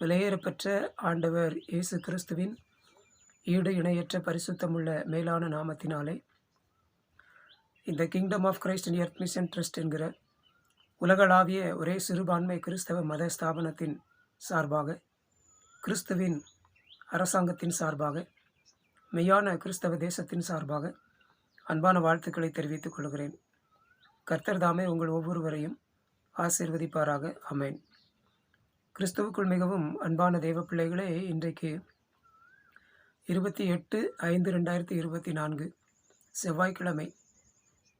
விலையேறப்பெற்ற ஆண்டவர் இயேசு கிறிஸ்துவின் ஈடு இணையற்ற பரிசுத்தமுள்ள மேலான நாமத்தினாலே இந்த kingdom of Christ in earth mission trust என்கிற உலகளாவிய ஒரே சிறுபான்மை கிறிஸ்தவ மத ஸ்தாபனத்தின் சார்பாக கிறிஸ்துவின் அரசாங்கத்தின் சார்பாக மெய்யான கிறிஸ்தவ தேசத்தின் சார்பாக அன்பான வாழ்த்துக்களை தெரிவித்துக் கொள்கிறேன். கர்த்தர் தாமே உங்கள் ஒவ்வொருவரையும் ஆசீர்வதிப்பாராக. அமேன் கிறிஸ்துவுக்குள் மிகவும் அன்பான தெய்வ பிள்ளைகளே இன்றைக்கு இருபத்தி எட்டு ஐந்து ரெண்டாயிரத்தி இருபத்தி நான்கு செவ்வாய்க்கிழமை.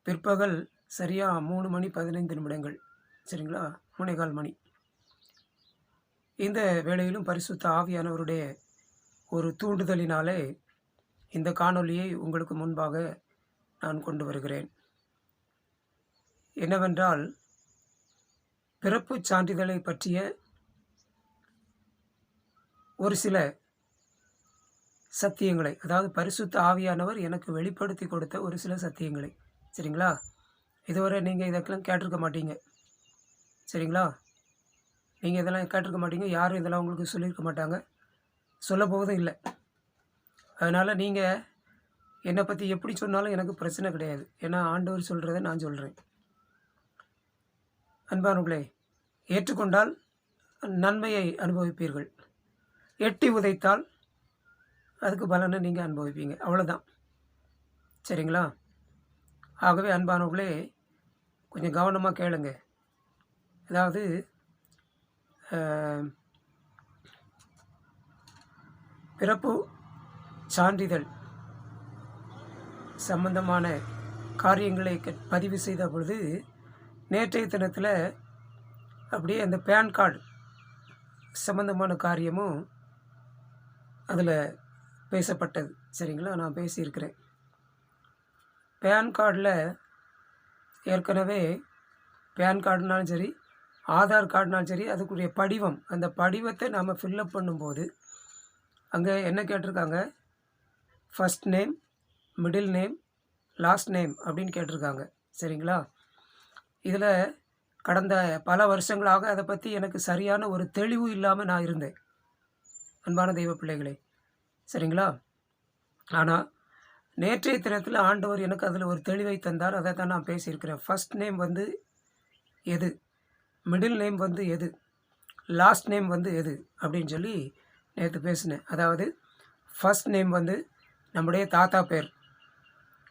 பிற்பகல் சரியாக மூணு மணி பதினைந்து நிமிடங்கள் சரிங்களா? முனைகால் மணி. இந்த வேளையிலும் பரிசுத்த ஆவியானவருடைய ஒரு தூண்டுதலினாலே இந்த காணொலியை உங்களுக்கு முன்பாக நான் கொண்டு வருகிறேன். என்னவென்றால் பிறப்புச் சான்றிதழை பற்றிய ஒரு சில சத்தியங்களை அதாவது பரிசுத்த ஆவியானவர் எனக்கு வெளிப்படுத்தி கொடுத்த ஒரு சில சத்தியங்களை. சரிங்களா? இதுவரை நீங்கள் இதெல்லாம் கேட்டிருக்க மாட்டீங்க. சரிங்களா? நீங்கள் இதெல்லாம் கேட்டிருக்க மாட்டீங்க. யாரும் இதெல்லாம் உங்களுக்கு சொல்லியிருக்க மாட்டாங்க. சொல்ல போவதும் இல்லை. அதனால் நீங்கள் என்னை பற்றி எப்படி சொன்னாலும் எனக்கு பிரச்சனை கிடையாது. ஏன்னா ஆண்டவர் சொல்கிறத நான் சொல்கிறேன் அன்பானவர்களே ஏற்றுக்கொண்டால் நன்மையை அனுபவிப்பீர்கள். எட்டி உதைத்தால் அதுக்கு பலனை நீங்கள் அனுபவிப்பீங்க. அவ்வளோதான் சரிங்களா? ஆகவே அன்பானவர்களே கொஞ்சம் கவனமாக கேளுங்க. அதாவது பிறப்பு சான்றிதழ் சம்பந்தமான காரியங்களை பதிவு செய்த பொழுது நேற்றைய தினத்தில் அப்படியே அந்த பேன் கார்டு சம்பந்தமான காரியமும் அதில் பேசப்பட்டது. சரிங்களா? நான் பேசியிருக்கிறேன். பேன் கார்டில் ஏற்கனவே பேன் கார்டுனாலும் சரி ஆதார் கார்டுனாலும் சரி அதுக்குரிய படிவம் அந்த படிவத்தை நாம் ஃபில்லப் பண்ணும்போது அங்கே என்ன கேட்டிருக்காங்க? First name middle name last name அப்படின்னு கேட்டிருக்காங்க. சரிங்களா? இதில் கடந்த பல வருஷங்களாக அதை பற்றி எனக்கு சரியான ஒரு தெளிவு இல்லாமல் நான் இருந்தேன். அன்பான தெய்வ பிள்ளைகளே சரிங்களா? ஆனால் நேற்றைய தினத்தில் ஆண்டவர் எனக்கு அதில் ஒரு தெளிவை தந்தார். அதை தான் நான் பேசியிருக்கிறேன். ஃபர்ஸ்ட் நேம் வந்து எது? மிடில் நேம் வந்து எது? லாஸ்ட் நேம் வந்து எது? அப்படின்னு சொல்லி நேற்று பேசினேன். அதாவது ஃபஸ்ட் நேம் வந்து நம்முடைய தாத்தா பேர்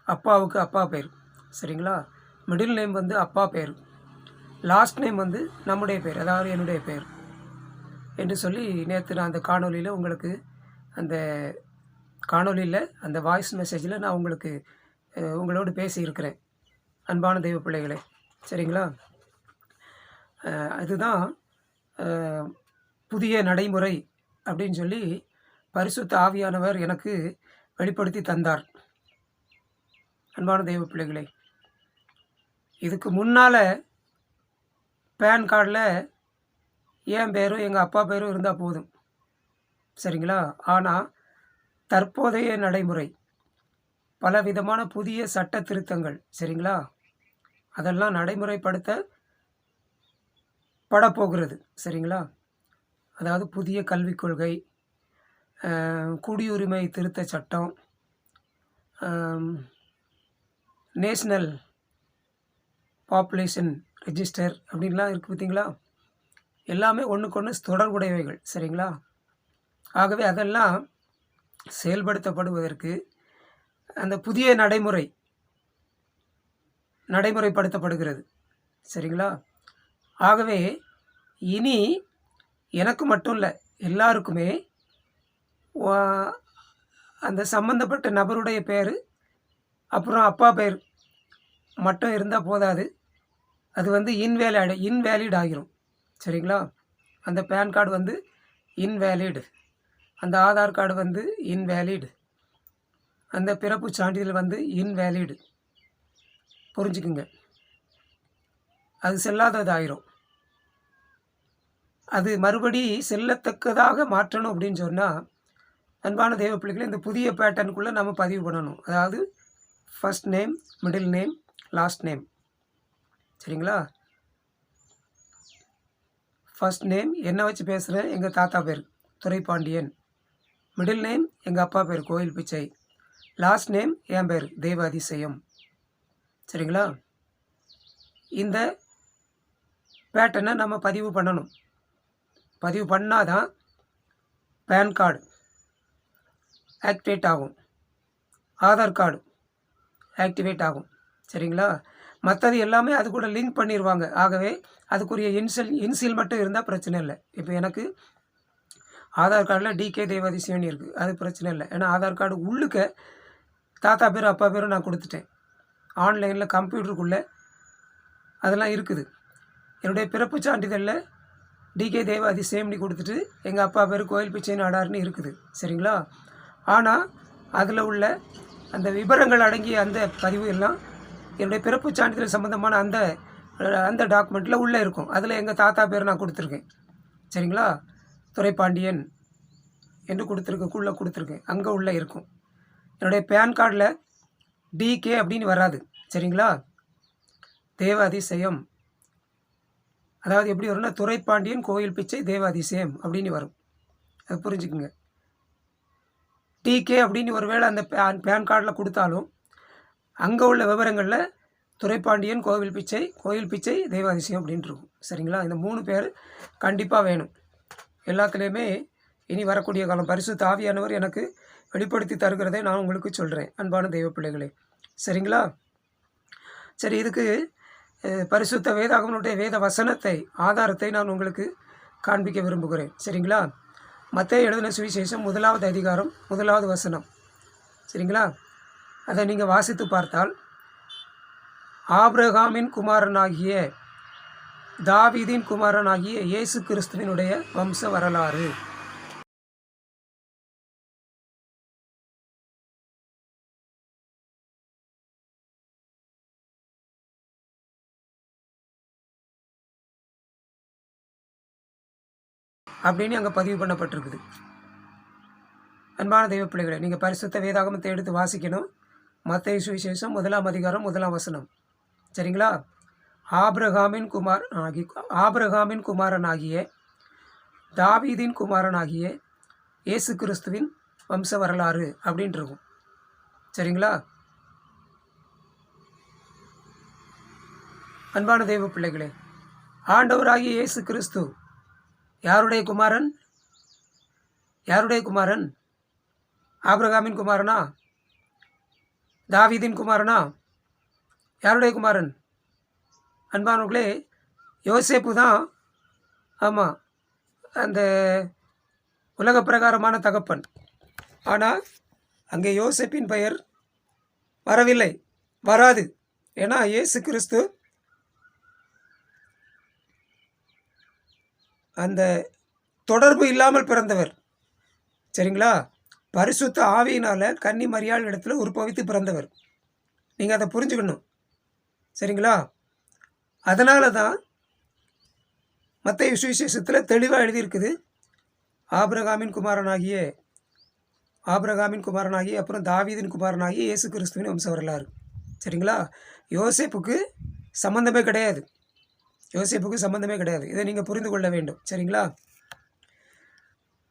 அப்பாவுக்கு அப்பா பேர் சரிங்களா? மிடில் நேம் வந்து அப்பா பேர் லாஸ்ட் நேம் வந்து நம்முடைய பேர் அதாவது என்னுடைய பேர். என்று சொல்லி நேற்று நான் அந்த காணொளியில் உங்களுக்கு அந்த காணொளியில் அந்த வாய்ஸ் மெசேஜில் நான் உங்களுக்கு உங்களோடு பேசியிருக்கிறேன். அன்பான தெய்வ பிள்ளைகளே சரிங்களா? அதுதான் புதிய நடைமுறை அப்படின்னு சொல்லி பரிசுத்த ஆவியானவர் எனக்கு வெளிப்படுத்தி தந்தார். அன்பான தெய்வ பிள்ளைகளே இதுக்கு முன்னால் பேன் கார்டில் என் பேரும் எங்கள் அப்பா பேரும் இருந்தால் போதும். சரிங்களா? ஆனால் தற்போதைய நடைமுறை பலவிதமான புதிய சட்ட திருத்தங்கள் சரிங்களா? அதெல்லாம் நடைமுறைப்படுத்த படப்போகிறது சரிங்களா? அதாவது புதிய கல்விக் கொள்கை குடியுரிமை திருத்த சட்டம் நேஷ்னல் பாப்புலேஷன் ரெஜிஸ்டர் அப்படின்லாம் இருக்குது பார்த்தீங்களா எல்லாமே ஒன்றுக்கொன்று தொடர்புடையவைகள் சரிங்களா? ஆகவே அதெல்லாம் செயல்படுத்தப்படுவதற்கு அந்த புதிய நடைமுறை நடைமுறைப்படுத்தப்படுகிறது சரிங்களா? ஆகவே இனி எனக்கு மட்டும் இல்லை எல்லாருக்குமே அந்த சம்பந்தப்பட்ட நபருடைய பேர் அப்புறம் அப்பா பேர் மட்டும் இருந்தால் போதாது. அது வந்து இன்வேலிட் இன்வேலிட் ஆகிரும். சரிங்களா? அந்த பேன் கார்டு வந்து இன்வேலிட். அந்த ஆதார் கார்டு வந்து இன்வேலிட். அந்த பிறப்பு சான்றிதழ் வந்து இன்வேலிடு. புரிஞ்சுக்குங்க. அது செல்லாததாயிரும். அது மறுபடி செல்லத்தக்கதாக மாற்றணும் அப்படின்னு சொன்னால் அன்பான தெய்வ பிள்ளைகளை இந்த புதிய பேட்டர்னுக்குள்ளே நம்ம பதிவு பண்ணணும். அதாவது first name middle name last name சரிங்களா? ஃபர்ஸ்ட் நேம் என்னை வச்சு பேசுகிறேன் எங்கள் தாத்தா பேர். துரைப்பாண்டியன். மிடில் நேம் எங்கள் அப்பா பேர். கோயில் பிச்சை. லாஸ்ட் நேம் என் பேர். தெய்வ அதிசயம் சரிங்களா? இந்த பேட்டர்னை நம்ம பதிவு பண்ணணும். பதிவு பண்ணால் தான் பேன் கார்டு ஆக்டிவேட் ஆகும். ஆதார் கார்டு ஆக்டிவேட் ஆகும். சரிங்களா? மற்றது எல்லாமே அது கூட லிங்க் பண்ணிடுவாங்க ஆகவே அதுக்குரிய இன்சியல் இன்சியல் மட்டும் இருந்தால் பிரச்சனை இல்லை. இப்போ எனக்கு ஆதார் கார்டில் டிகே தேவாதிசிவன் இருக்குது அது பிரச்சனை இல்லை. ஏன்னா ஆதார் கார்டு உள்ளுக்க தாத்தா பேர் அப்பா பேரும் நான் கொடுத்துட்டேன். ஆன்லைனில் கம்ப்யூட்டருக்குள்ளே அதெல்லாம் இருக்குது. என்னுடைய பிறப்பு சான்றிதழில் டிகே தேவாதி அதிசயம்னி கொடுத்துட்டு எங்கள் அப்பா பேர் கோயில் பிச்சை நாடார்னு இருக்குது. சரிங்களா? ஆனால் அதில் உள்ள அந்த விவரங்கள் அடங்கிய அந்த பதிவு எல்லாம் என்னுடைய பிறப்பு சான்றிதழ் சம்மந்தமான அந்த அந்த டாக்குமெண்ட்டில் உள்ளே இருக்கும். அதில் எங்கள் தாத்தா பேர் நான் கொடுத்துருக்கேன். சரிங்களா? துரைப்பாண்டியன் என்று கொடுத்துருக்கக்குள்ளே கொடுத்துருக்கேன். அங்கே உள்ளே இருக்கும். என்னுடைய பேன் கார்டில் டிகே அப்படின்னு வராது. சரிங்களா? தேவ அதிசயம் அதாவது எப்படி வரும்னா துரைப்பாண்டியன் கோயில் பிச்சை தேவ அதிசயம் அப்படின்னு வரும். அது புரிஞ்சுக்குங்க. டிகே அப்படின்னு ஒருவேளை அந்த பேன் பேன் கார்டில் கொடுத்தாலும் அங்கே உள்ள விவரங்களில் துரைப்பாண்டியன் கோவில் பிச்சை கோயில் பிச்சை தெய்வாதிசயம் அப்படின்ட்டு இருக்கும் சரிங்களா? இந்த மூணு பேர் கண்டிப்பாக வேணும். எல்லாத்துலேயுமே இனி வரக்கூடிய காலம் பரிசு தாவியானவர் எனக்கு வெளிப்படுத்தி தருகிறதை நான் உங்களுக்கு சொல்கிறேன் அன்பான தெய்வ பிள்ளைகளே. சரிங்களா? சரி இதுக்கு பரிசுத்த வேதாகமனுடைய வேத வசனத்தை ஆதாரத்தை நான் உங்களுக்கு காண்பிக்க விரும்புகிறேன். சரிங்களா? மற்ற எழுதின சுவிசேஷம் முதலாவது அதிகாரம் முதலாவது வசனம். சரிங்களா? அதை நீங்கள் வாசித்து பார்த்தால் ஆபிரகாமின் குமாரனாகிய தாவிதின் குமாரனாகிய இயேசு கிறிஸ்துவினுடைய வம்ச வரலாறு. அப்படின்னு அங்கே பதிவு பண்ணப்பட்டிருக்குது. அன்பான தெய்வ பிள்ளைகளை நீங்கள் பரிசுத்த வேதாகமத்தை எடுத்து வாசிக்கணும். மத்திய சுவிசேஷம் முதலாம் அதிகாரம் முதலாம் வசனம். சரிங்களா? ஆப்ரஹாமின் குமார் ஆகி ஆப்ரஹாமின் குமாரனாகிய தாவீதின் குமாரனாகிய இயேசு கிறிஸ்துவின் வம்ச வரலாறு அப்படின்ட்டுருக்கும் சரிங்களா? அன்பான தெய்வ பிள்ளைகளே ஆண்டவராகிய இயேசு கிறிஸ்து யாருடைய குமாரன்? யாருடைய குமாரன்? ஆப்ரகாமின் குமாரனா? தாவீதின் குமாரனா? யாருடைய குமாரன்? அன்பானவர்களே யோசேப்பு தான் ஆமாம் அந்த உலக பிரகாரமான தகப்பன். ஆனால் அங்கே யோசேப்பின் பெயர் வரவில்லை வராது ஏன்னா இயேசு கிறிஸ்து அந்த தொடர்பு இல்லாமல் பிறந்தவர். சரிங்களா? பரிசுத்த ஆவியினால் கன்னி மரியாள் இடத்துல உற்பவித்து பிறந்தவர். நீங்கள் அதை புரிஞ்சுக்கணும். சரிங்களா? அதனால தான் மற்ற சுவிசேஷத்தில் தெளிவாக எழுதியிருக்குது. ஆபிரகாமின் குமாரனாகிய ஆபிரகாமின் குமாரனாகி அப்புறம் தாவீதின் குமாரனாகி இயேசு கிறிஸ்துவின் வம்ச வரலாறு. சரிங்களா? யோசிப்புக்கு சம்மந்தமே கிடையாது. யோசிப்புக்கு சம்மந்தமே கிடையாது. இதை நீங்கள் புரிந்து கொள்ள வேண்டும். சரிங்களா?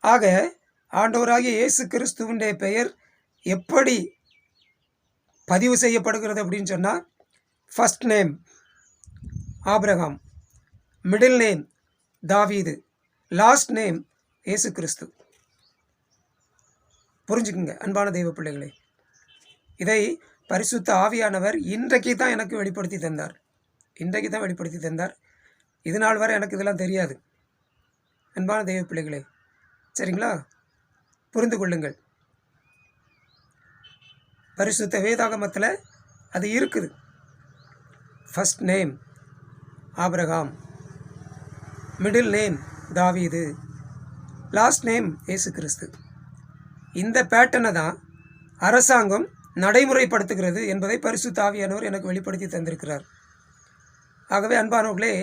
ஆக ஆண்டவராகிய இயேசு கிறிஸ்துவினுடைய பெயர் எப்படி பதிவு செய்யப்படுகிறது அப்படின்னு சொன்னால் first name Abraham middle name தாவீது லாஸ்ட் நேம் இயேசு கிறிஸ்து. புரிஞ்சுக்குங்க அன்பான தெய்வ பிள்ளைகளே. இதை பரிசுத்த ஆவியானவர் இன்றைக்கு தான் எனக்கு வெளிப்படுத்தி தந்தார். இன்றைக்கு தான் வெளிப்படுத்தி தந்தார். இது நாள் வரை எனக்கு இதெல்லாம் தெரியாது. அன்பான தெய்வ பிள்ளைகளே சரிங்களா? புரிந்து கொள்ளுங்கள். பரிசுத்த வேதாகமத்தில் அது இருக்குது. First name Abraham middle name தாவீது லாஸ்ட் நேம் ஏசு கிறிஸ்து இந்த பேட்டனை தான் அரசாங்கம் நடைமுறைப்படுத்துகிறது என்பதை பரிசு தாவியானவர் எனக்கு வெளிப்படுத்தி தந்திருக்கிறார். ஆகவே அன்பானவர்களே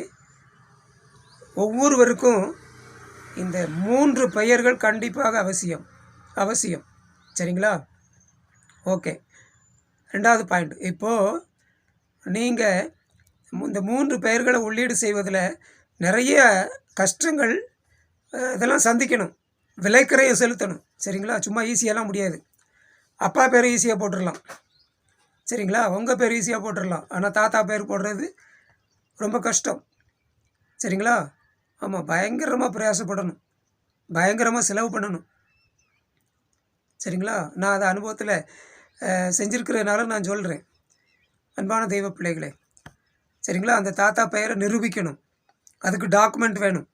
ஒவ்வொருவருக்கும் இந்த மூன்று பெயர்கள் கண்டிப்பாக அவசியம். அவசியம். சரிங்களா? ஓகே. ரெண்டாவது பாயிண்ட் இப்போது நீங்கள் இந்த மூன்று பெயர்களை உள்ளீடு செய்வதில் நிறைய கஷ்டங்கள் இதெல்லாம் சந்திக்கணும். விலைக்கரையை செலுத்தணும். சரிங்களா? சும்மா ஈஸியெல்லாம் முடியாது. அப்பா பேர் ஈஸியாக போட்டுடலாம். சரிங்களா? உங்கள் பேர் ஈஸியாக போட்டுடலாம். ஆனால் தாத்தா பேர் போடுறது ரொம்ப கஷ்டம். சரிங்களா? ஆமாம் பயங்கரமாக பிரயாசப்படணும். பயங்கரமாக செலவு பண்ணணும். சரிங்களா? நான் அதை அனுபவத்தில் செஞ்சுருக்கிறதுனால நான் சொல்கிறேன் அன்பான தெய்வ பிள்ளைகளே. சரிங்களா? அந்த தாத்தா பெயரை நிரூபிக்கணும். அதுக்கு டாக்குமெண்ட் வேணும்.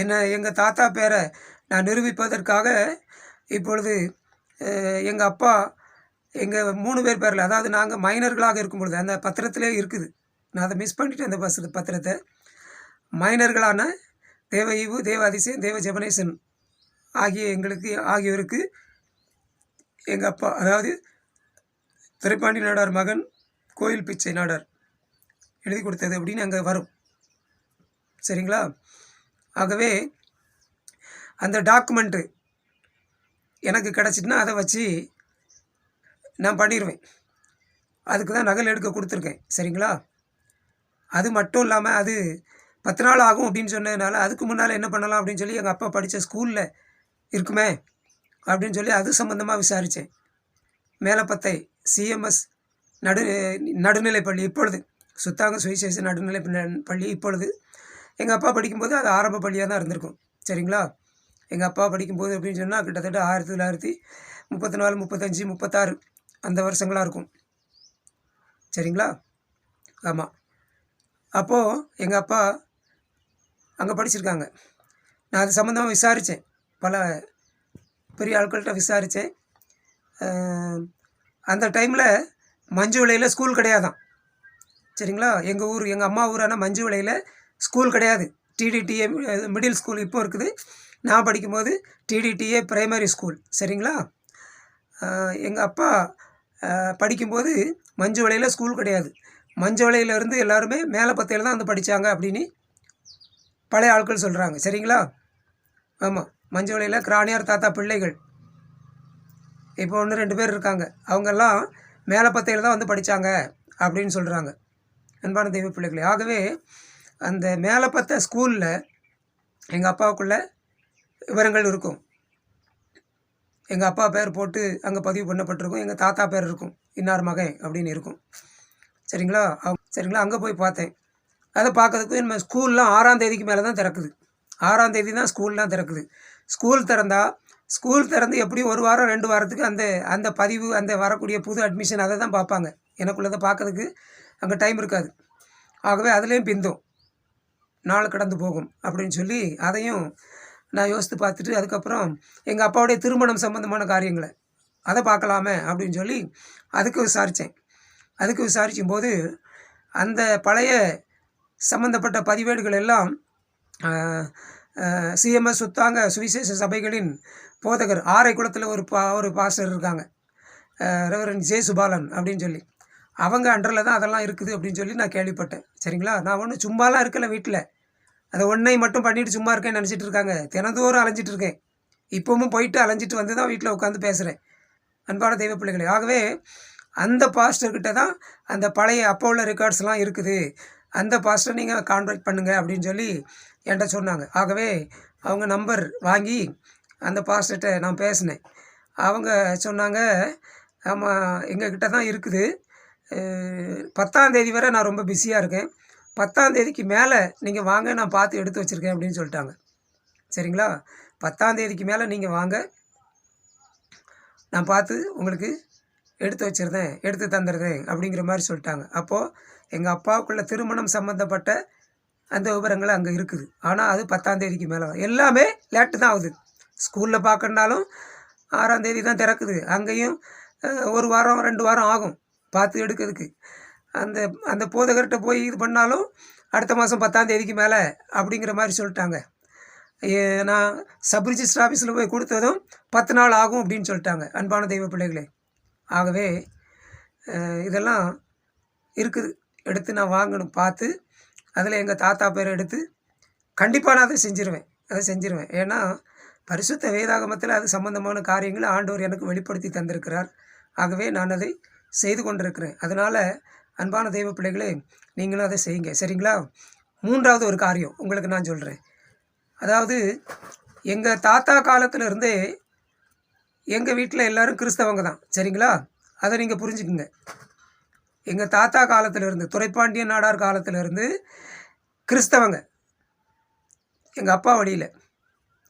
என்ன எங்கள் தாத்தா பேரை நான் நிரூபிப்பதற்காக இப்பொழுது எங்கள் அப்பா எங்கள் மூணு பேர் பேரில் அதாவது நாங்கள் மைனர்களாக இருக்கும் பொழுது அந்த பத்திரத்திலே இருக்குது. நான் அதை மிஸ் பண்ணிட்டேன் அந்த பஸ் பத்திரத்தை. மைனர்களான தேவ ஈவு தேவ அதிசயம் தேவ ஜெபனேசன் ஆகிய எங்களுக்கு ஆகியோருக்கு எங்கள் அப்பா அதாவது திரைப்பாண்டி நாடார் மகன் கோயில் பிச்சை நாடார் எழுதி கொடுத்தது அப்படின்னு அங்கே வரும். சரிங்களா? ஆகவே அந்த டாக்குமெண்ட்டு எனக்கு கிடச்சிட்டுனா அதை வச்சு நான் பண்ணிடுவேன் அதுக்கு தான் நகல் எடுக்க கொடுத்துருக்கேன். சரிங்களா? அது மட்டும் இல்லாமல் அது பத்து நாள் ஆகும் அப்படின்னு சொன்னதுனால அதுக்கு முன்னால் என்ன பண்ணலாம் அப்படின்னு சொல்லி எங்கள் அப்பா படித்த ஸ்கூலில் இருக்குமே? அப்படின்னு சொல்லி அது சம்மந்தமாக விசாரித்தேன் மேலப்பத்தை சிஎம்எஸ் நடு நடுநிலைப்பள்ளி இப்பொழுது. சுத்தாங்க சுவிசேஷ நடுநிலை பள்ளி- பள்ளி இப்பொழுது. எங்கள் அப்பா படிக்கும்போது அது ஆரம்ப பள்ளியாக தான் இருந்திருக்கும். சரிங்களா? எங்கள் அப்பா படிக்கும்போது அப்படின்னு சொன்னால் கிட்டத்தட்ட ஆயிரத்தி தொள்ளாயிரத்தி முப்பத்தி நாலு முப்பத்தஞ்சு முப்பத்தாறு அந்த வருஷங்களாக இருக்கும். சரிங்களா? ஆமாம் அப்போது எங்கள் அப்பா அங்கே படிச்சிருக்காங்க. நான் அது சம்மந்தமாக விசாரித்தேன் பல பெரிய ஆட்கள்கிட்ட விசாரித்தேன். அந்த டைமில் மஞ்சு விலையில் ஸ்கூல் கிடையாதான் சரிங்களா? எங்கள் ஊர் எங்கள் அம்மா ஊரான மஞ்சு விலையில் ஸ்கூல் கிடையாது. டிடிடிஏ மிடில் ஸ்கூல் இப்போ இருக்குது. நான் படிக்கும்போது டிடிடிஏ பிரைமரி ஸ்கூல் சரிங்களா? எங்கள் அப்பா படிக்கும்போது மஞ்சு விலையில் ஸ்கூல் கிடையாது. மஞ்சு விலையிலேருந்து எல்லாருமே மேலே பத்தையில் தான் வந்து படித்தாங்க அப்படின்னு பழைய ஆட்கள் சொல்கிறாங்க சரிங்களா? ஆமாம் மஞ்சு கிராணியார் தாத்தா பிள்ளைகள். இப்போ ஒன்று ரெண்டு பேர் இருக்காங்க. அவங்கெல்லாம் மேலே பத்தையில் தான் வந்து படித்தாங்க அப்படின்னு சொல்கிறாங்க அன்பான தெய்வ பிள்ளைகளே ஆகவே அந்த மேலே பத்த ஸ்கூலில் எங்கள் அப்பாவுக்குள்ள விவரங்கள் இருக்கும். எங்கள் அப்பா பேர் போட்டு அங்கே பதிவு பண்ணப்பட்டிருக்கும். எங்கள் தாத்தா பேர் இருக்கும். இன்னார் மகன் அப்படின்னு இருக்கும். சரிங்களா? சரிங்களா? அங்கே போய் பார்த்தேன். அதை பார்க்கறதுக்கு நம்ம ஸ்கூல்லாம் ஆறாம் தேதிக்கு மேலே தான் திறக்குது. ஆறாம் தேதி தான் ஸ்கூல்லாம் திறக்குது. ஸ்கூல் திறந்தா ஸ்கூல் திறந்து எப்படியும் ஒரு வாரம் ரெண்டு வாரத்துக்கு அந்த அந்த பதிவு அந்த வரக்கூடிய புது அட்மிஷன் அதை தான் பார்ப்பாங்க. எனக்குள்ளதை பார்க்கறதுக்கு அங்கே டைம் இருக்காது. ஆகவே அதுலேயும் பிந்தும். நாள் கடந்து போகும் அப்படின்னு சொல்லி அதையும் நான் யோசித்து பார்த்துட்டு அதுக்கப்புறம் எங்கள் அப்பாவுடைய திருமணம் சம்மந்தமான காரியங்களை அதை பார்க்கலாமே அப்படின்னு சொல்லி அதுக்கு விசாரித்தேன். அதுக்கு விசாரிக்கும் போது அந்த பழைய சம்மந்தப்பட்ட பதிவேடுகள் எல்லாம் சிஎம்எஸ் சுத்தாங்க சுவிசேஷ சபைகளின் போதகர். ஆரை குளத்தில் ஒரு பா ஒரு பாஸ்டர் இருக்காங்க. ரெவரன் ஜே சுபாலன் அப்படின்னு சொல்லி. அவங்க அண்டரில் தான் அதெல்லாம் இருக்குது அப்படின்னு சொல்லி நான் கேள்விப்பட்டேன். சரிங்களா? நான் ஒன்றும் சும்மாலாம் இருக்கல வீட்டில் அதை ஒன்றை மட்டும் பண்ணிட்டு சும்மா இருக்கேன்னு நினச்சிட்டு இருக்காங்க. தினந்தோறும் அலைஞ்சிட்டு இருக்கேன். இப்போவும் போயிட்டு அலைஞ்சிட்டு வந்து தான் வீட்டில் உட்காந்து பேசுகிறேன் அன்பான தெய்வ பிள்ளைகளே. ஆகவே அந்த பாஸ்டர்கிட்ட தான் அந்த பழைய அப்போ உள்ள ரெக்கார்ட்ஸ்லாம் இருக்குது. அந்த பாஸ்டர் நீங்கள் கான்டாக்ட் பண்ணுங்கள் அப்படின்னு சொல்லி என்கிட்ட சொன்னாங்க. ஆகவே அவங்க நம்பர் வாங்கி அந்த பாஸ்டர்கிட்ட நான் பேசினேன். அவங்க சொன்னாங்க ஆமாம் எங்கக்கிட்ட தான் இருக்குது. பத்தாந்தேதி வரை நான் ரொம்ப பிஸியாக இருக்கேன். பத்தாந்தேதிக்கு மேலே நீங்கள் வாங்க நான் பார்த்து எடுத்து வச்சுருக்கேன் அப்படின்னு சொல்லிட்டாங்க. சரிங்களா? பத்தாந்தேதிக்கு மேலே நீங்கள் வாங்க. நான் பார்த்து உங்களுக்கு எடுத்து வச்சுருந்தேன் எடுத்து தந்துடுறேன் அப்படிங்கிற மாதிரி சொல்லிட்டாங்க. அப்போது எங்கள் அப்பாவுக்குள்ள திருமணம் சம்மந்தப்பட்ட அந்த விவரங்கள் அங்கே இருக்குது. ஆனால் அது பத்தாம் தேதிக்கு மேலே தான் எல்லாமே லேட்டு தான் ஆகுது. ஸ்கூலில் பார்க்கணுனாலும் ஆறாம் தேதி தான் திறக்குது. அங்கேயும் ஒரு வாரம் ரெண்டு வாரம் ஆகும் பார்த்து எடுக்கிறதுக்கு. அந்த அந்த போதகர்கிட்ட போய் இது பண்ணாலும் அடுத்த மாதம் பத்தாம் தேதிக்கு மேலே அப்படிங்கிற மாதிரி சொல்லிட்டாங்க. ஏ- நான் சப் ரிஜிஸ்டர் ஆஃபீஸில் போய் கொடுத்ததும் பத்து நாள் ஆகும் அப்படின்னு சொல்லிட்டாங்க அன்பான தெய்வ பிள்ளைகளே. ஆகவே இதெல்லாம் இருக்குது. எடுத்து நான் வாங்கணும். பார்த்து அதில் எங்கள் தாத்தா பேர் எடுத்து கண்டிப்பாக நான் அதை செஞ்சிருவேன். அதை செஞ்சிருவேன். ஏன்னா பரிசுத்த வேதாகமத்தில் அது சம்பந்தமான காரியங்களை ஆண்டவர் எனக்கு வெளிப்படுத்தி தந்திருக்கிறார். ஆகவே நான் அதை செய்து கொண்டிருக்கிறேன். அதனால் அன்பான தெய்வ பிள்ளைகளே நீங்களும் அதை செய்யுங்க. சரிங்களா? மூன்றாவது ஒரு காரியம் உங்களுக்கு நான் சொல்கிறேன் அதாவது எங்கள் தாத்தா காலத்தில் இருந்தே எங்கள் வீட்டில் எல்லோரும் கிறிஸ்தவங்க தான். சரிங்களா? அதை நீங்கள் புரிஞ்சுக்குங்க. எங்கள் தாத்தா காலத்திலிருந்து இருந்து துரைப்பாண்டியன் நாடார் காலத்திலிருந்து கிறிஸ்தவங்க. எங்கள் அப்பா வழியில்.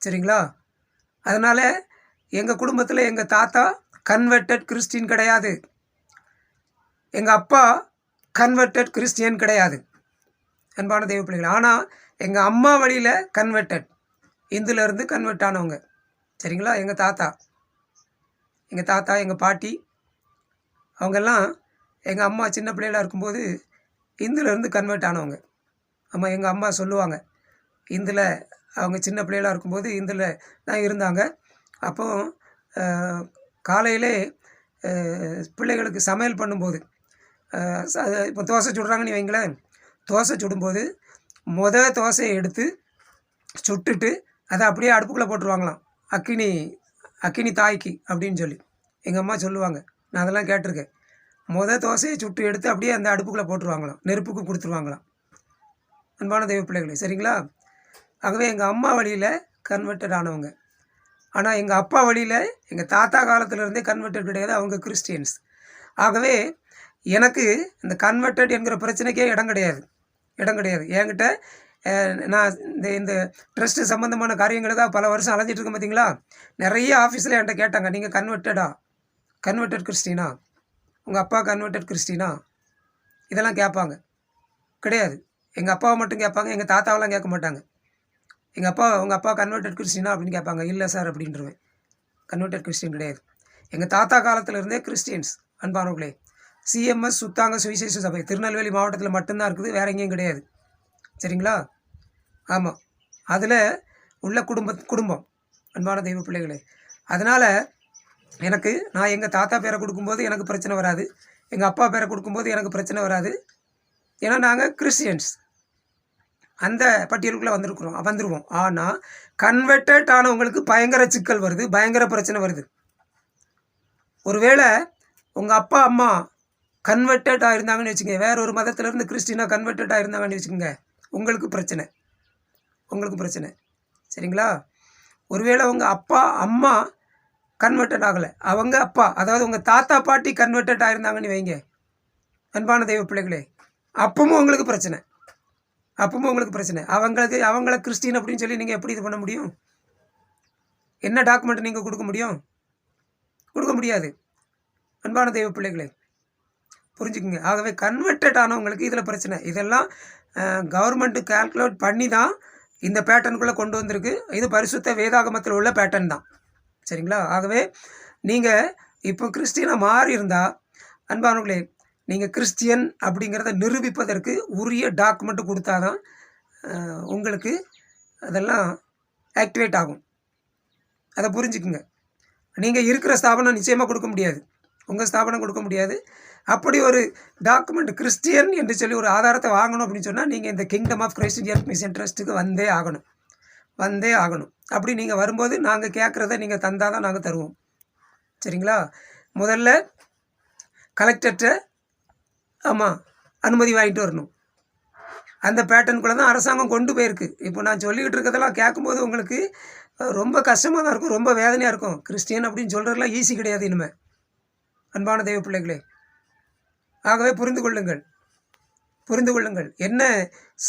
சரிங்களா? அதனால் எங்கள் குடும்பத்தில் எங்கள் தாத்தா கன்வெர்டட் கிறிஸ்டின் கிடையாது. எங்கள் அப்பா கன்வெர்டட் கிறிஸ்டியன் கிடையாது. அன்பான தெய்வ பிள்ளைகள் ஆனால் எங்கள் அம்மா வழியில் கன்வெர்டட் இந்துலேருந்து கன்வெர்ட் ஆனவங்க. சரிங்களா? எங்கள் தாத்தா. எங்கள் தாத்தா எங்கள் பாட்டி அவங்கெல்லாம் எங்கள் அம்மா சின்ன பிள்ளையில இருக்கும்போது இந்துலேருந்து கன்வெர்ட் ஆனவங்க. ஆமாம் எங்கள் அம்மா சொல்லுவாங்க இந்தில் அவங்க சின்ன பிள்ளைகளா இருக்கும்போது இந்தில் தான் இருந்தாங்க. அப்போ காலையிலே பிள்ளைகளுக்கு சமையல் பண்ணும்போது இப்போ தோசை சுடுறாங்கன்னு வைங்களேன். தோசை சுடும்போது முத தோசையை எடுத்து சுட்டுட்டு அதை அப்படியே அடுப்புக்குள்ளே போட்டுருவாங்களாம். அக்கினி அக்கினி தாய்க்கு அப்படின்னு சொல்லி. எங்கள் அம்மா சொல்லுவாங்க. நான் அதெல்லாம் கேட்டிருக்கேன். மொதல் தோசையை சுட்டு எடுத்து அப்படியே அந்த அடுப்புக்குள்ளே போட்டுருவாங்களாம். நெருப்புக்கு கொடுத்துருவாங்களாம். அன்பான தெய்வ பிள்ளைகளே சரிங்களா? ஆகவே எங்கள் அம்மா வழியில் கன்வெர்டட் ஆனவங்க. ஆனால் எங்கள் அப்பா வழியில் எங்கள் தாத்தா காலத்திலேருந்தே கன்வெர்டட் கிடையாது அவங்க கிறிஸ்டியன்ஸ் ஆகவே எனக்கு இந்த கன்வெர்டட் என்கிற பிரச்சனைக்கே இடம் கிடையாது. இடம் கிடையாது. என்கிட்ட நான் இந்த இந்த ட்ரஸ்ட்டு சம்மந்தமான காரியங்களுக்காக பல வருஷம் அலைஞ்சிட்டு இருக்கேன் பார்த்தீங்களா நிறைய ஆஃபீஸில் என்கிட்ட கேட்டாங்க நீங்கள் கன்வெர்டடா கன்வெர்டட் கிறிஸ்டினா உங்கள் அப்பா கன்வெர்டட் கிறிஸ்டினா? இதெல்லாம் கேட்பாங்க. கிடையாது. எங்கள் அப்பாவை மட்டும் கேட்பாங்க எங்கள் தாத்தாவெல்லாம் கேட்க மாட்டாங்க. எங்கள் அப்பா உங்கள் அப்பா கன்வெர்டட் கிறிஸ்டினா அப்படின்னு கேட்பாங்க. இல்லை சார் அப்படின்றவேன். கன்வெர்டட் கிறிஸ்டின் கிடையாது. எங்கள் தாத்தா காலத்திலிருந்தே கிறிஸ்டியன்ஸ் அன்பானவர்களே. சிஎம்எஸ் சுத்தாங்க சுவிசேஷ சபை. திருநெல்வேலி மாவட்டத்தில் மட்டும்தான் இருக்குது வேற எங்கேயும் கிடையாது. சரிங்களா? ஆமாம் அதில் உள்ள குடும்ப குடும்பம். அன்பான தெய்வ பிள்ளைகளே. அதனால் எனக்கு நான் எங்கள் தாத்தா பேரை கொடுக்கும்போது எனக்கு பிரச்சனை வராது. எங்கள் அப்பா பேரை கொடுக்கும்போது எனக்கு பிரச்சனை வராது. ஏன்னா நாங்கள் கிறிஸ்டியன்ஸ். அந்த பட்டியலுக்குள்ளே வந்திருக்கிறோம் வந்துடுவோம் ஆனால் கன்வெர்டட் ஆனவங்களுக்கு பயங்கர சிக்கல் வருது பயங்கர பிரச்சனை வருது. ஒருவேளை உங்கள் அப்பா அம்மா கன்வெர்டட் ஆகிருந்தாங்கன்னு வச்சுக்கோங்க. வேற ஒரு மதத்திலேருந்து கிறிஸ்டினாக கன்வெர்டட் ஆகிருந்தாங்கன்னு வச்சுக்கோங்க. உங்களுக்கு பிரச்சனை. உங்களுக்கு பிரச்சனை. சரிங்களா? ஒருவேளை உங்கள் அப்பா அம்மா கன்வெர்டட் ஆகலை. அவங்க அப்பா அதாவது உங்கள் தாத்தா பாட்டி கன்வெர்டட் ஆயிருந்தாங்கன்னு வைங்க. அன்பான தெய்வ பிள்ளைகளே அப்பவும் உங்களுக்கு பிரச்சனை. அப்பவும் உங்களுக்கு பிரச்சனை. அவங்களுக்கு அவங்கள கிறிஸ்டின் அப்படின்னு சொல்லி நீங்கள் எப்படி இது பண்ண முடியும்? என்ன டாக்குமெண்ட் நீங்கள் கொடுக்க முடியும்? கொடுக்க முடியாது. அன்பான தெய்வ பிள்ளைகளே புரிஞ்சுக்குங்க. ஆகவே கன்வெர்டட் ஆனவங்களுக்கு இதில் பிரச்சனை. இதெல்லாம் கவர்மெண்ட்டு கால்குலேட் பண்ணி தான் இந்த பேட்டர்னுக்குள்ளே கொண்டு வந்திருக்கு. இது பரிசுத்த வேதாகமத்தில் உள்ள பேட்டர்ன் தான். சரிங்களா? ஆகவே நீங்கள் இப்போ கிறிஸ்டியனாக மாறி இருந்தால் அன்பானவர்களே நீங்கள் கிறிஸ்டியன் அப்படிங்கிறத நிரூபிப்பதற்கு உரிய டாக்குமெண்ட் கொடுத்தா தான் உங்களுக்கு அதெல்லாம் ஆக்டிவேட் ஆகும். அதை புரிஞ்சுக்குங்க. நீங்கள் இருக்கிற ஸ்தாபனம் நிச்சயமாக கொடுக்க முடியாது. உங்கள் ஸ்தாபனம் கொடுக்க முடியாது. அப்படி ஒரு டாக்குமெண்ட் கிறிஸ்டியன் என்று சொல்லி ஒரு ஆதாரத்தை வாங்கணும் அப்படின்னு சொன்னால் நீங்கள் இந்த கிங்டம் ஆஃப் கிறிஸ்டியன் மிஷன் ட்ரஸ்ட்டுக்கு வந்தே ஆகணும். வந்தே ஆகணும். அப்படி நீங்கள் வரும்போது நாங்கள் கேட்குறத நீங்கள் தந்தால் தான் நாங்கள் தருவோம். சரிங்களா? முதல்ல கலெக்டர்கிட்ட ஆமாம் அனுமதி வாங்கிட்டு வரணும். அந்த பேட்டர்னுக்குள்ளே தான் அரசாங்கம் கொண்டு போயிருக்கு. இப்போ நான் சொல்லிக்கிட்டு இருக்கிறதெல்லாம் கேட்கும்போது உங்களுக்கு ரொம்ப கஷ்டமாக தான் இருக்கும். ரொம்ப வேதனையாக இருக்கும். கிறிஸ்டியன் அப்படின்னு சொல்கிறதுலாம் ஈஸி கிடையாது இனிமேல் அன்பான தெய்வ பிள்ளைகளே. ஆகவே புரிந்து கொள்ளுங்கள். புரிந்து கொள்ளுங்கள். என்ன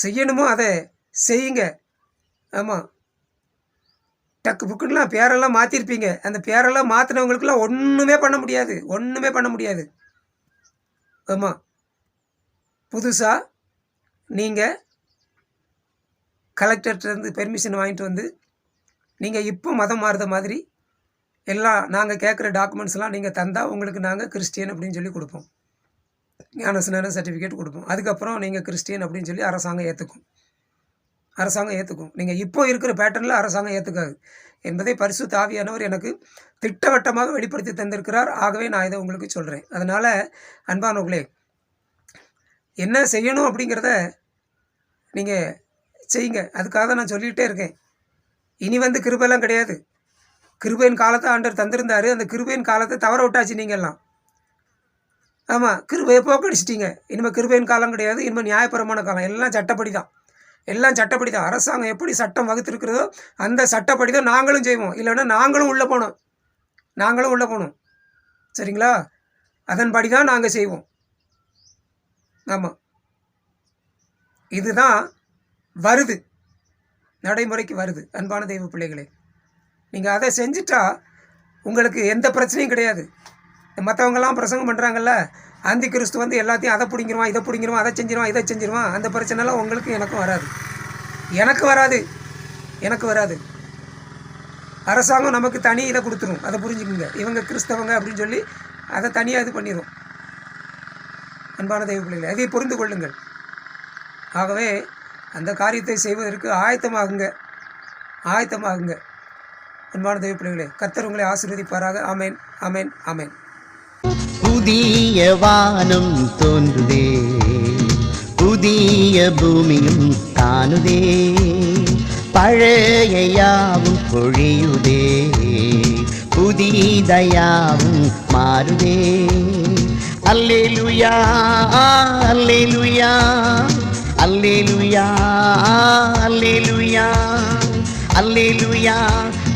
செய்யணுமோ அதை செய்யுங்க. ஆமாம் டக்கு புக்குன்னெலாம் பேரெல்லாம் மாற்றிருப்பீங்க அந்த பேரெல்லாம் மாற்றினவங்களுக்குலாம் ஒன்றுமே பண்ண முடியாது. ஒன்றுமே பண்ண முடியாது. ஆமாம் புதுசாக நீங்கள் கலெக்டர்கிட்டருந்து பெர்மிஷன் வாங்கிட்டு வந்து நீங்கள் இப்போ மதம் மாறுத மாதிரி எல்லாம் நாங்கள் கேட்குற டாக்குமெண்ட்ஸ்லாம் நீங்கள் தந்தால் உங்களுக்கு நாங்கள் கிறிஸ்டியன் அப்படின்னு சொல்லி கொடுப்போம். ஞானஸ்நான சர்டிஃபிகேட் கொடுப்போம். அதுக்கப்புறம் நீங்கள் கிறிஸ்டியன் அப்படின்னு சொல்லி அரசாங்கம் ஏற்றுக்கும் அரசாங்கம் ஏற்றுக்கும் நீங்கள் இப்போ இருக்கிற பேட்டர்னில் அரசாங்கம் ஏற்றுக்காது என்பதை பரிசு தாவியானவர் எனக்கு திட்டவட்டமாக வெளிப்படுத்தி தந்திருக்கிறார். ஆகவே நான் இதை உங்களுக்கு சொல்கிறேன் அதனால் அன்பானவர்களே என்ன செய்யணும் அப்படிங்கிறத நீங்கள் செய்யுங்க. அதுக்காக தான் நான் சொல்லிகிட்டே இருக்கேன். இனி வந்து கிருபெல்லாம் கிடையாது. கிருபையின் காலத்தை ஆண்டர் தந்திருந்தார். அந்த கிருபையின் காலத்தை தவற விட்டாச்சு நீங்கள்லாம் ஆமாம் கிருபையை போக்கடிச்சிட்டீங்க. இனிமேல் கிருபையின் காலம் கிடையாது. இனிமேல் நியாயபரமான காலம். எல்லாம் சட்டப்படி தான் எல்லாம் சட்டப்படி தான் அரசாங்கம் எப்படி சட்டம் வகுத்திருக்கிறதோ அந்த சட்டப்படி தான் நாங்களும் செய்வோம். இல்லைன்னா நாங்களும் உள்ளே போனோம் நாங்களும் உள்ளே போகணும். சரிங்களா? அதன்படி தான் நாங்கள் செய்வோம். ஆமாம் இதுதான் வருது. நடைமுறைக்கு வருது. அன்பான தெய்வ பிள்ளைகளே. நீங்கள் அதை செஞ்சுட்டா உங்களுக்கு எந்த பிரச்சனையும் கிடையாது. மற்றவங்கெல்லாம் பிரசங்கம் பண்ணுறாங்கல்ல ஆந்தி கிறிஸ்து வந்து எல்லாத்தையும் அதை பிடிங்கிருவான் இதை பிடிங்கிருவான் அதை செஞ்சிருவான் இதை செஞ்சிருவான். அந்த பிரச்சனைலாம் உங்களுக்கு எனக்கும் வராது. எனக்கு வராது. எனக்கு வராது. அரசாங்கம் நமக்கு தனி இதை கொடுத்துரும். அதை புரிஞ்சுக்குங்க. இவங்க கிறிஸ்தவங்க அப்படின்னு சொல்லி அதை தனியாக இது பண்ணிடும் அன்பான தெய்வ பிள்ளைகளை அதை புரிந்து கொள்ளுங்கள். ஆகவே அந்த காரியத்தை செய்வதற்கு ஆயத்தமாகுங்க. ஆயத்தமாகுங்க. அன்பான தெய்வ பிள்ளைகளே கர்த்தர் உங்களை ஆசீர்வதிப்பாராக. அமேன் அமேன் அமேன் புதிய வானம் தோன்றுதே. புதிய பூமியும் தானுதே பழைய யாவும் பொழியுதே. புதிதயாவும் மாறுதே. அல்லேலுயா அல்லேலுயா அல்லேலுயா அல்லேலுயா அல்லேலுயா.